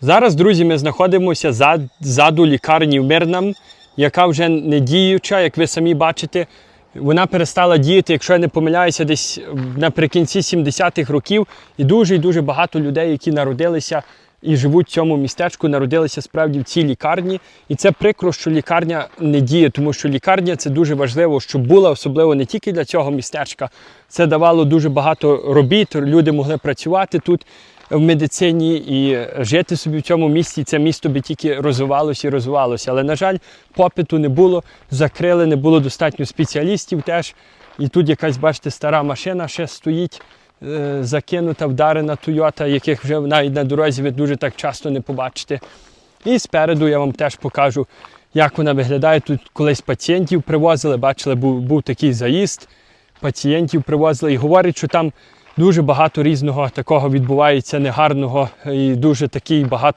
Зараз, друзі, ми знаходимося за- ззаду лікарні в Мирнам, яка вже не діюча, як ви самі бачите. Вона перестала діяти, якщо я не помиляюся, десь наприкінці 70-х років. І дуже і дуже багато людей, які народилися і живуть в цьому містечку, народилися справді в цій лікарні. І це прикро, що лікарня не діє, тому що лікарня це дуже важливо, щоб була, особливо не тільки для цього містечка. Це давало дуже багато робіт, люди могли працювати тут в медицині і жити собі в цьому місті. Це місто би тільки розвивалося і розвивалося. Але, на жаль, попиту не було, закрили, не було достатньо спеціалістів теж. І тут якась, бачите, стара машина ще стоїть, закинута, вдарена Тойота, яких вже навіть на дорозі ви дуже так часто не побачите. І спереду я вам теж покажу, як вона виглядає. Тут колись пацієнтів привозили, бачили, був, був такий заїзд, пацієнтів привозили і говорять, що там дуже багато різного такого відбувається негарного і дуже такий багато.